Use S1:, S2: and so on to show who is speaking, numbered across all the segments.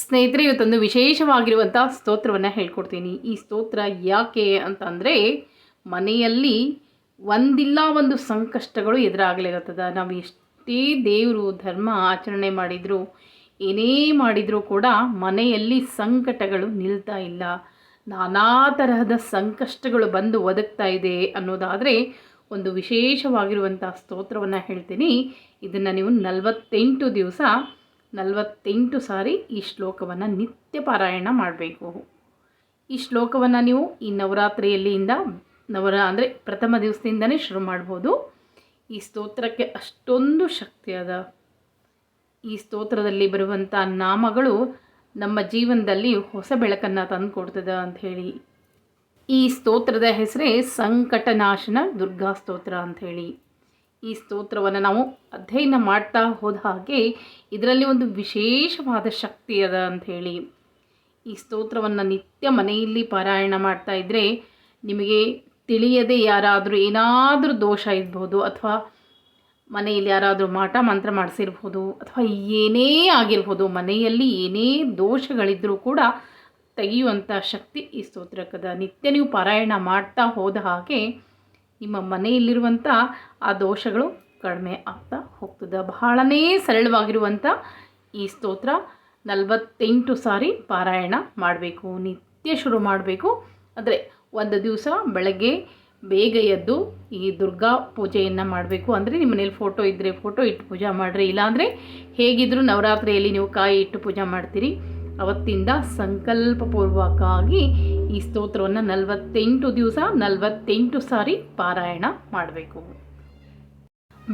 S1: ಸ್ನೇಹಿತರೆ, ಇವತ್ತೊಂದು ವಿಶೇಷವಾಗಿರುವಂಥ ಸ್ತೋತ್ರವನ್ನು ಹೇಳ್ಕೊಡ್ತೀನಿ. ಈ ಸ್ತೋತ್ರ ಯಾಕೆ ಅಂತಂದರೆ, ಮನೆಯಲ್ಲಿ ಒಂದಿಲ್ಲ ಒಂದು ಸಂಕಷ್ಟಗಳು ಎದುರಾಗಲಿರುತ್ತದೆ. ನಾವು ಎಷ್ಟೇ ದೇವರು, ಧರ್ಮ ಆಚರಣೆ ಮಾಡಿದರೂ, ಏನೇ ಮಾಡಿದರೂ ಕೂಡ ಮನೆಯಲ್ಲಿ ಸಂಕಟಗಳು ನಿಲ್ತಾ ಇಲ್ಲ. ನಾನಾ ತರಹದ ಸಂಕಷ್ಟಗಳು ಬಂದು ಒದಗ್ತಾ ಇದೆ ಅನ್ನೋದಾದರೆ ಒಂದು ವಿಶೇಷವಾಗಿರುವಂಥ ಸ್ತೋತ್ರವನ್ನು ಹೇಳ್ತೀನಿ. ಇದನ್ನು ನೀವು ನಲವತ್ತೆಂಟು ದಿವಸ ನಲವತ್ತೆಂಟು ಸಾರಿ ಈ ಶ್ಲೋಕವನ್ನು ನಿತ್ಯ ಪಾರಾಯಣ ಮಾಡಬೇಕು. ಈ ಶ್ಲೋಕವನ್ನು ನೀವು ಈ ನವರಾತ್ರಿಯಲ್ಲಿಯಿಂದ ನವರ ಅಂದರೆ ಪ್ರಥಮ ದಿವಸದಿಂದನೇ ಶುರು ಮಾಡ್ಬೋದು. ಈ ಸ್ತೋತ್ರಕ್ಕೆ ಅಷ್ಟೊಂದು ಶಕ್ತಿ ಅದ. ಈ ಸ್ತೋತ್ರದಲ್ಲಿ ಬರುವಂಥ ನಾಮಗಳು ನಮ್ಮ ಜೀವನದಲ್ಲಿ ಹೊಸ ಬೆಳಕನ್ನು ತಂದು ಅಂತ ಹೇಳಿ. ಈ ಸ್ತೋತ್ರದ ಹೆಸರೇ ಸಂಕಟನಾಶನ ದುರ್ಗಾ ಸ್ತೋತ್ರ ಅಂಥೇಳಿ ಈ ಸ್ತೋತ್ರವನ್ನು ನಾವು ಅಧ್ಯಯನ ಮಾಡ್ತಾ ಹೋದ ಹಾಗೆ ಇದರಲ್ಲಿ ಒಂದು ವಿಶೇಷವಾದ ಶಕ್ತಿ ಅದ ಅಂಥೇಳಿ ಈ ಸ್ತೋತ್ರವನ್ನು ನಿತ್ಯ ಮನೆಯಲ್ಲಿ ಪಾರಾಯಣ ಮಾಡ್ತಾ ಇದ್ದರೆ ನಿಮಗೆ ತಿಳಿಯದೆ ಯಾರಾದರೂ ಏನಾದರೂ ದೋಷ ಇರ್ಬೋದು ಅಥವಾ ಮನೆಯಲ್ಲಿ ಯಾರಾದರೂ ಮಾಟ ಮಂತ್ರ ಮಾಡಿಸಿರ್ಬೋದು ಅಥವಾ ಏನೇ ಆಗಿರ್ಬೋದು ಮನೆಯಲ್ಲಿ ಏನೇ ದೋಷಗಳಿದ್ದರೂ ಕೂಡ ತೆಗೆಯುವಂಥ ಶಕ್ತಿ ಈ ಸ್ತೋತ್ರಕ್ಕದ. ನಿತ್ಯ ನೀವು ಪಾರಾಯಣ ಮಾಡ್ತಾ ಹೋದ ಹಾಗೆ ನಿಮ್ಮ ಮನೆಯಲ್ಲಿರುವಂಥ ಆ ದೋಷಗಳು ಕಡಿಮೆ ಆಗ್ತಾ ಹೋಗ್ತದೆ. ಬಹಳನೇ ಸರಳವಾಗಿರುವಂಥ ಈ ಸ್ತೋತ್ರ ನಲವತ್ತೆಂಟು ಸಾರಿ ಪಾರಾಯಣ ಮಾಡಬೇಕು. ನಿತ್ಯ ಶುರು ಮಾಡಬೇಕು. ಅಂದರೆ ಒಂದು ದಿವಸ ಬೆಳಗ್ಗೆ ಬೇಗ ಎದ್ದು ಈ ದುರ್ಗಾ ಪೂಜೆಯನ್ನು ಮಾಡಬೇಕು. ಅಂದರೆ ನಿಮ್ಮ ಮನೇಲಿ ಫೋಟೋ ಇದ್ದರೆ ಫೋಟೋ ಇಟ್ಟು ಪೂಜೆ ಮಾಡಿರಿ. ಇಲ್ಲಾಂದರೆ ಹೇಗಿದ್ದರೂ ನವರಾತ್ರಿಯಲ್ಲಿ ನೀವು ಕಾಯಿ ಇಟ್ಟು ಪೂಜೆ ಮಾಡ್ತೀರಿ. ಅವತ್ತಿಂದ ಸಂಕಲ್ಪಪೂರ್ವಕವಾಗಿ ಈ ಸ್ತೋತ್ರವನ್ನು ನಲವತ್ತೆಂಟು ದಿವಸ, ನಲವತ್ತೆಂಟು ಸಾರಿ ಪಾರಾಯಣ ಮಾಡಬೇಕು.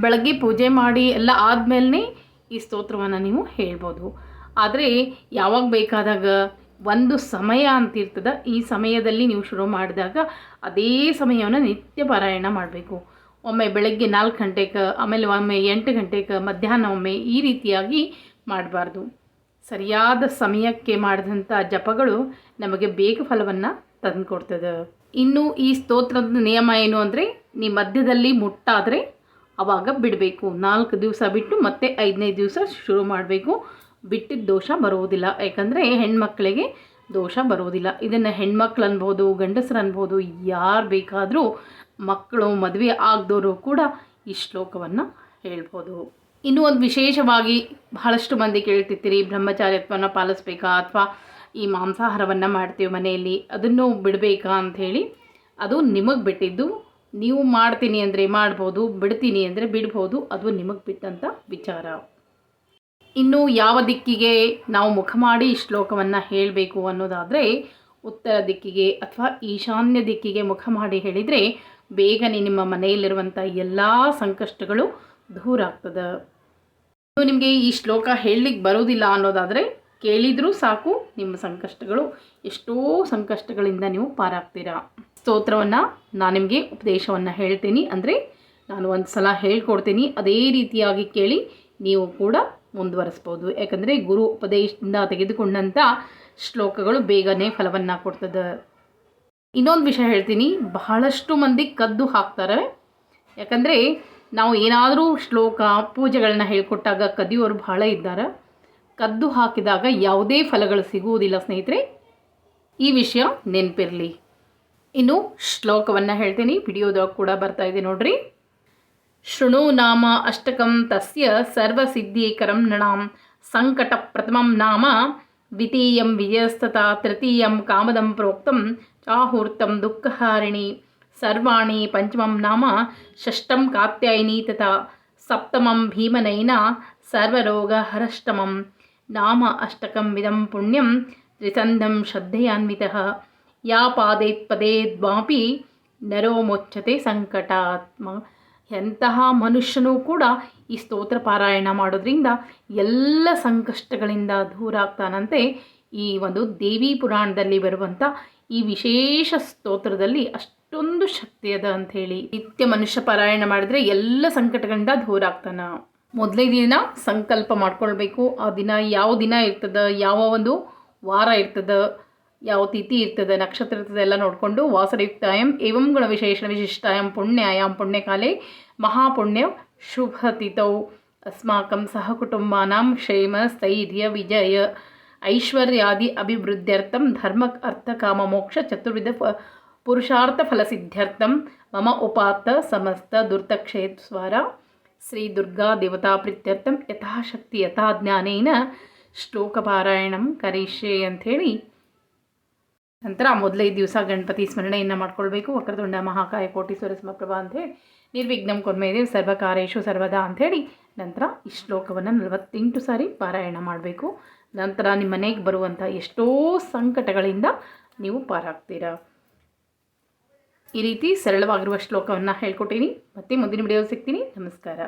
S1: ಬೆಳಗ್ಗೆ ಪೂಜೆ ಮಾಡಿ ಎಲ್ಲ ಆದಮೇಲೆ ಈ ಸ್ತೋತ್ರವನ್ನು ನೀವು ಹೇಳ್ಬೋದು. ಆದರೆ ಯಾವಾಗ ಬೇಕಾದಾಗ ಒಂದು ಸಮಯ ಅಂತಿರ್ತದೆ, ಈ ಸಮಯದಲ್ಲಿ ನೀವು ಶುರು ಮಾಡಿದಾಗ ಅದೇ ಸಮಯವನ್ನು ನಿತ್ಯ ಪಾರಾಯಣ ಮಾಡಬೇಕು. ಒಮ್ಮೆ ಬೆಳಗ್ಗೆ ನಾಲ್ಕು ಗಂಟೆಗೆ ಆಮೇಲೆ ಒಮ್ಮೆ ಎಂಟು ಗಂಟೆಗೆ ಮಧ್ಯಾಹ್ನ ಒಮ್ಮೆ ಈ ರೀತಿಯಾಗಿ ಮಾಡಬಾರ್ದು. ಸರಿಯಾದ ಸಮಯಕ್ಕೆ ಮಾಡಿದಂಥ ಜಪಗಳು ನಮಗೆ ಬೇಗ ಫಲವನ್ನು ತಂದುಕೊಡ್ತದೆ. ಇನ್ನು ಈ ಸ್ತೋತ್ರದ ನಿಯಮ ಏನು ಅಂದರೆ, ನೀ ಮಧ್ಯದಲ್ಲಿ ಮುಟ್ಟಾದರೆ ಆವಾಗ ಬಿಡಬೇಕು. ನಾಲ್ಕು ದಿವಸ ಬಿಟ್ಟು ಮತ್ತೆ ಐದನೇ ದಿವಸ ಶುರು ಮಾಡಬೇಕು. ಬಿಟ್ಟಿದ್ದ ದೋಷ ಬರುವುದಿಲ್ಲ. ಯಾಕಂದರೆ ಹೆಣ್ಮಕ್ಳಿಗೆ ದೋಷ ಬರುವುದಿಲ್ಲ. ಇದನ್ನು ಹೆಣ್ಮಕ್ಳು ಅನ್ಬೋದು ಗಂಡಸರು ಅನ್ಬೋದು ಯಾರು ಬೇಕಾದರೂ ಮಕ್ಕಳು, ಮದುವೆ ಆಗದವರು ಕೂಡ ಈ ಶ್ಲೋಕವನ್ನು ಹೇಳ್ಬೋದು. ಇನ್ನೂ ಒಂದು ವಿಶೇಷವಾಗಿ ಬಹಳಷ್ಟು ಮಂದಿ ಕೇಳ್ತಿರ್ತೀರಿ ಬ್ರಹ್ಮಚಾರ್ಯತ್ವವನ್ನು ಪಾಲಿಸ್ಬೇಕಾ ಅಥವಾ ಈ ಮಾಂಸಾಹಾರವನ್ನು ಮಾಡ್ತೀವಿ ಮನೆಯಲ್ಲಿ, ಅದನ್ನು ಬಿಡಬೇಕಾ ಅಂಥೇಳಿ ಅದು ನಿಮಗೆ ಬಿಟ್ಟಿದ್ದು, ನೀವು ಮಾಡ್ತೀನಿ ಅಂದರೆ ಮಾಡ್ಬೋದು, ಬಿಡ್ತೀನಿ ಅಂದರೆ ಬಿಡ್ಬೋದು, ಅದು ನಿಮಗೆ ಬಿಟ್ಟಂಥ ವಿಚಾರ. ಇನ್ನು ಯಾವ ದಿಕ್ಕಿಗೆ ನಾವು ಮುಖ ಮಾಡಿ ಶ್ಲೋಕವನ್ನು ಹೇಳಬೇಕು ಅನ್ನೋದಾದರೆ, ಉತ್ತರ ದಿಕ್ಕಿಗೆ ಅಥವಾ ಈಶಾನ್ಯ ದಿಕ್ಕಿಗೆ ಮುಖ ಮಾಡಿ ಹೇಳಿದರೆ, ಬೇಗನೆ ನಿಮ್ಮ ಮನೆಯಲ್ಲಿರುವಂಥ ಎಲ್ಲ ಸಂಕಷ್ಟಗಳು ದೂರ ಆಗ್ತದೆ ಇದು ನಿಮಗೆ ಈ ಶ್ಲೋಕ ಹೇಳಲಿಕ್ಕೆ ಬರೋದಿಲ್ಲ ಅನ್ನೋದಾದರೆ ಕೇಳಿದರೂ ಸಾಕು, ನಿಮ್ಮ ಸಂಕಷ್ಟಗಳು ಎಷ್ಟೋ ಸಂಕಷ್ಟಗಳಿಂದ ನೀವು ಪಾರಾಗ್ತೀರಾ. ಸ್ತೋತ್ರವನ್ನು ನಾನು ನಿಮಗೆ ಉಪದೇಶವನ್ನು ಹೇಳ್ತೀನಿ. ಅಂದರೆ ನಾನು ಒಂದು ಸಲ ಹೇಳ್ಕೊಡ್ತೀನಿ, ಅದೇ ರೀತಿಯಾಗಿ ಕೇಳಿ ನೀವು ಕೂಡ ಮುಂದುವರಿಸ್ಬೋದು. ಯಾಕಂದರೆ ಗುರು ಉಪದೇಶದಿಂದ ತೆಗೆದುಕೊಂಡಂಥ ಶ್ಲೋಕಗಳು ಬೇಗನೆ ಫಲವನ್ನು ಕೊಡ್ತದೆ. ಇನ್ನೊಂದು ವಿಷಯ ಹೇಳ್ತೀನಿ. ಬಹಳಷ್ಟು ಮಂದಿ ಕದ್ದು ಹಾಕ್ತಾರೆ. ಯಾಕಂದರೆ ನಾವು ಏನಾದರೂ ಶ್ಲೋಕ, ಪೂಜೆಗಳನ್ನ ಹೇಳಿಕೊಟ್ಟಾಗ ಕದಿಯೋರು ಬಹಳ ಇದ್ದಾರೆ. ಕದ್ದು ಹಾಕಿದಾಗ ಯಾವುದೇ ಫಲಗಳು ಸಿಗುವುದಿಲ್ಲ ಸ್ನೇಹಿತರೆ. ಈ ವಿಷಯ ನೆನಪಿರಲಿ. ಇನ್ನು ಶ್ಲೋಕವನ್ನು ಹೇಳ್ತೀನಿ ವಿಡಿಯೋದಾಗ ಕೂಡ ಬರ್ತಾ ಇದೆ ನೋಡ್ರಿ. ಶೃಣು ನಾಮ ಅಷ್ಟಕಂ ತಸ್ಯ ಸರ್ವಸಿದ್ಧೀಕರಂ ನಣಾಂ ಸಂಕಟ ಪ್ರಥಮಂ ನಾಮ ದ್ವಿತೀಯಂ ವಿಜಯಸ್ತಥಾ ತೃತೀಯಂ ಕಾಮದಂ ಪ್ರೋಕ್ತಂ ಚಾಹೂರ್ತಂ ದುಃಖಹಾರಿಣಿ ಸರ್ವಾಣಿ ಪಂಚಮಂ ನಾಮ ಷಷ್ಠಂ ಕಾತ್ಯಾಯಿನಿ ತಥಾ ಸಪ್ತಮಂ ಭೀಮನೈನ ಸರ್ವರೋಗಹರಷ್ಟಮಂ ನಾಮ ಅಷ್ಟಕಂ ವಿದಂ ಪುಣ್ಯಂ ತ್ರಿಸಂಧಂ ಶ್ರದ್ಧೆಯಾನ್ವಿತಃ ಯಾ ಪಾದೇ ಪದೇ ದ್ವಾಪಿ ನರೋ ಮುಚ್ಚತೆ ಸಂಕಟಾತ್ಮ ಎಂತಹ ಮನುಷ್ಯನೂ ಕೂಡ ಈ ಸ್ತೋತ್ರ ಪಾರಾಯಣ ಮಾಡೋದ್ರಿಂದ ಎಲ್ಲ ಸಂಕಷ್ಟಗಳಿಂದ ದೂರ ಆಗ್ತಾನಂತೆ ಈ ಒಂದು ದೇವಿ ಪುರಾಣದಲ್ಲಿ ಬರುವಂಥ ಈ ವಿಶೇಷ ಸ್ತೋತ್ರದಲ್ಲಿ ಅಷ್ಟೊಂದು ಶಕ್ತಿ ಅದ ಅಂಥೇಳಿ ನಿತ್ಯ ಮನುಷ್ಯ ಪಾರಾಯಣ ಮಾಡಿದ್ರೆ ಎಲ್ಲ ಸಂಕಟಗಳಿಂದ ದೂರ ಆಗ್ತಾನ. ಮೊದಲನೇ ದಿನ ಸಂಕಲ್ಪ ಮಾಡ್ಕೊಳ್ಬೇಕು. ಆ ದಿನ ಯಾವ ದಿನ ಇರ್ತದ, ಯಾವ ಒಂದು ವಾರ ಇರ್ತದ, ಯಾವ ತಿಥಿ ಇರ್ತದೆ, ನಕ್ಷತ್ರ ಇರ್ತದೆ ಎಲ್ಲ ನೋಡಿಕೊಂಡು ವಾಸರಯುಕ್ತಾಯಂ ಏವಂ ಗುಣ ವಿಶೇಷಣ ವಿಶಿಷ್ಟಾಯಂ ಪುಣ್ಯಾಯಾಂ ಪುಣ್ಯಕಾಲೇ ಮಹಾಪುಣ್ಯ ಶುಭ ತಿಥೌ. ಅಸ್ಮಾಕಂ ಸಹ ಕುಟುಂಬಾನಾಂ ಕ್ಷೇಮ ಸ್ಥೈರ್ಯ ವಿಜಯ. ಐಶ್ವರ್ಯಾದಿ ಅಭಿವೃದ್ಧ್ಯರ್ಥಂ ಧರ್ಮ ಅರ್ಥ ಕಾಮ ಮೋಕ್ಷ ಚತುರ್ವಿಧ ಪುರುಷಾರ್ಥ ಫಲಸಿದ್ಧ್ಯರ್ಥಂ ಮಮ ಉಪಾತ್ತ ಸಮಸ್ತ ದುರ್ತಕ್ಷೇತ್ಸ್ವರ ಶ್ರೀ ದುರ್ಗಾ ದೇವತಾ ಪ್ರೀತ್ಯರ್ಥಂ ಯಥಾಶಕ್ತಿ ಯಥಾ ಜ್ಞಾನೇನ ಶ್ಲೋಕಪಾರಾಯಣಂ ಕರಿಷ್ಯೆ ಅಂಥೇಳಿ. ನಂತರ ಮೊದಲೇ ದಿವಸ ಗಣಪತಿ ಸ್ಮರಣೆಯನ್ನು ಮಾಡ್ಕೊಳ್ಬೇಕು. ವಕ್ರತುಂಡ ಮಹಾಕಾಯ ಕೋಟಿ ಸ್ವರಸ್ಮಪ್ರಭಾ ಅಂಥೇಳಿ, ನಿರ್ವಿಘ್ನಂ ಕೊನ್ಮೇದೇ ಸರ್ವಕಾರೇಶು ಸರ್ವದಾ ಅಂಥೇಳಿ. ನಂತರ ಈ ಶ್ಲೋಕವನ್ನು ನಲವತ್ತೆಂಟು ಸಾರಿ ಪಾರಾಯಣ ಮಾಡಬೇಕು. ನಂತರ ನಿಮ್ಮ ಮನೆಗೆ ಬರುವಂಥ ಎಷ್ಟೋ ಸಂಕಟಗಳಿಂದ ನೀವು ಪಾರಾಗ್ತೀರಾ. ಈ ರೀತಿ ಸರಳವಾಗಿರುವ ಶ್ಲೋಕವನ್ನು ಹೇಳ್ಕೊಟ್ಟೀನಿ. ಮತ್ತೆ ಮುಂದಿನ ವಿಡಿಯೋ ಸಿಗ್ತೀನಿ. ನಮಸ್ಕಾರ.